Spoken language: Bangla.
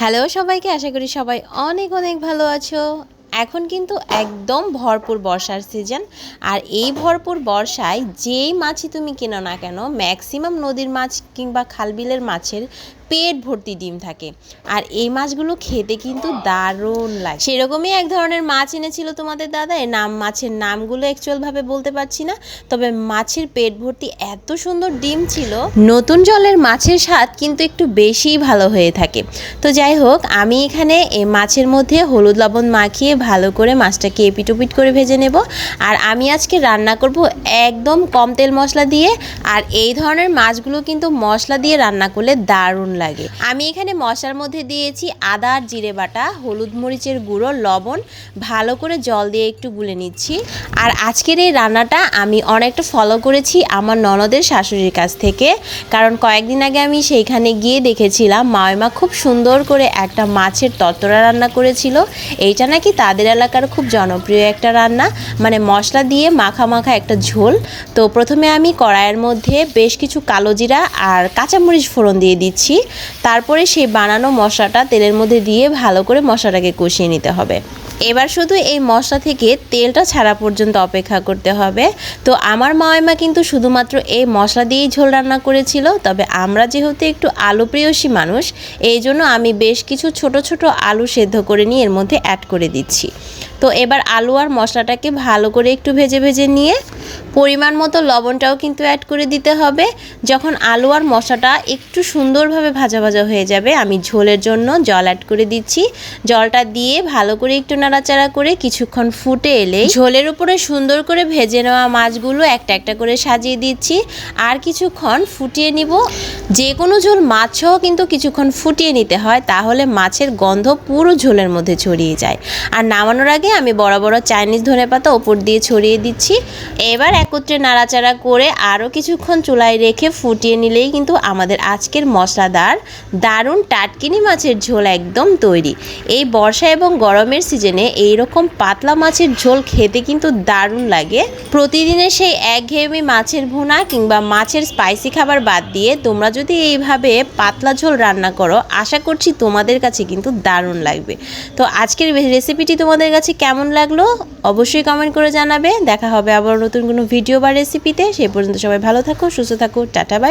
হ্যালো সবাইকে, আশা করি সবাই অনেক অনেক ভালো আছো। এখন কিন্তু একদম ভরপুর বর্ষার সিজন আর এই ভরপুর বর্ষায় যেই মাছই তুমি কেনো না কেন ম্যাক্সিমাম নদীর মাছ কিংবা খালবিলের মাছের পেট ভর্তি ডিম থাকে। আর এই মাছগুলো খেতে কিন্তু দারুণ লাগে। সেরকমই এক ধরনের মাছ এনেছিল তোমাদের দাদা। নাম, মাছের নামগুলো অ্যাকচুয়ালভাবে বলতে পারছি না। তবে মাছের পেট ভর্তি এত সুন্দর ডিম ছিল, নতুন জলের মাছের স্বাদ কিন্তু একটু বেশিই ভালো হয়ে থাকে। তো যাই হোক, আমি এখানে এই মাছের মধ্যে হলুদ লবণ মাখিয়ে ভালো করে মাছটাকে এপিটোপিট করে ভেজে নেব। আর আমি আজকে রান্না করব একদম কম তেল মশলা দিয়ে। আর এই ধরনের মাছগুলো কিন্তু মশলা দিয়ে রান্না করলে দারুণ লাগে। আমি এখানে মশার মধ্যে দিয়েছি আদা আর জিরে বাটা, হলুদ মরিচের গুঁড়ো, লবণ, ভালো করে জল দিয়ে একটু গুলে নিচ্ছি। আর আজকের এই রান্নাটা আমি অনেকটা ফলো করেছি আমার ননদের শাশুড়ির কাছ থেকে। কারণ কয়েকদিন আগে আমি সেইখানে গিয়ে দেখেছিলাম মায়মা খুব সুন্দর করে একটা মাছের তরতরা রান্না করেছিল। এইটা নাকি তাদের এলাকার খুব জনপ্রিয় একটা রান্না। মানে মশলা দিয়ে মাখা মাখা একটা ঝোল। তো প্রথমে আমি কড়াইয়ের মধ্যে বেশ কিছু কালো জিরা আর কাঁচামরিচ ফোড়ন দিয়ে দিচ্ছি। তারপরে সেই বানানো মশলাটা তেলের মধ্যে দিয়ে ভালো করে মশলাটাকে কষিয়ে নিতে হবে। এবার শুধু এই মশলা থেকে তেলটা ছাড়া পর্যন্ত অপেক্ষা করতে হবে। তো আমার মায়মা কিন্তু শুধুমাত্র এই মশলা দিয়েই ঝোল রান্না করেছিল, তবে আমরা যেহেতু একটু আলু প্রিয়সী মানুষ, এই জন্য আমি বেশ কিছু ছোট ছোট আলু সেদ্ধ করে নিয়ে এর মধ্যে অ্যাড করে দিচ্ছি। তো এবার আলু আর মশলাটাকে ভালো করে একটু ভেজে ভেজে নিয়ে পরিমাণ মতো লবণটাও কিন্তু অ্যাড করে দিতে হবে। যখন আলু আর মশলাটা একটু সুন্দরভাবে ভাজা ভাজা হয়ে যাবে, আমি ঝোলের জন্য জল অ্যাড করে দিচ্ছি। জলটা দিয়ে ভালো করে একটু নাড়াচাড়া করে কিছুক্ষণ ফুটে এলে ঝোলের উপরে সুন্দর করে ভেজে নেওয়া মাছগুলো একটা একটা করে সাজিয়ে দিচ্ছি। আর কিছুক্ষণ ফুটিয়ে নিব। যে কোনো ঝোল মাছও কিন্তু কিছুক্ষণ ফুটিয়ে নিতে হয়, তাহলে মাছের গন্ধ পুরো ঝোলের মধ্যে ছড়িয়ে যায়। আর নামানোর আগে আমি বড় বড় চাইনিজ ধনে পাতা ওপর দিয়ে ছড়িয়ে দিচ্ছি। এবার একত্রে নাড়াচাড়া করে আরও কিছুক্ষণ চুলায় রেখে ফুটিয়ে নিলেই কিন্তু আমাদের আজকের মশলাদার দারুণ টাটকিনি মাছের ঝোল একদম তৈরি। এই বর্ষা এবং গরমের সিজনে এই রকম পাতলা মাছের ঝোল খেতে কিন্তু দারুণ লাগে। প্রতিদিনের সেই একঘেয়েমি মাছের ভুনা কিংবা মাছের স্পাইসি খাবার বাদ দিয়ে তোমরা যদি এইভাবে পাতলা ঝোল রান্না করো, আশা করছি তোমাদের কাছে কিন্তু দারুণ লাগবে। তো আজকের রেসিপিটি তোমাদের কাছে কেমন লাগল? অবশ্যই কমেন্ট করে জানাবে। দেখা হবে আবার নতুন কোনো ভিডিও বা রেসিপিতে সেই পর্যন্ত সবাই ভালো থাকো সুস্থ থাকো টাটা বাই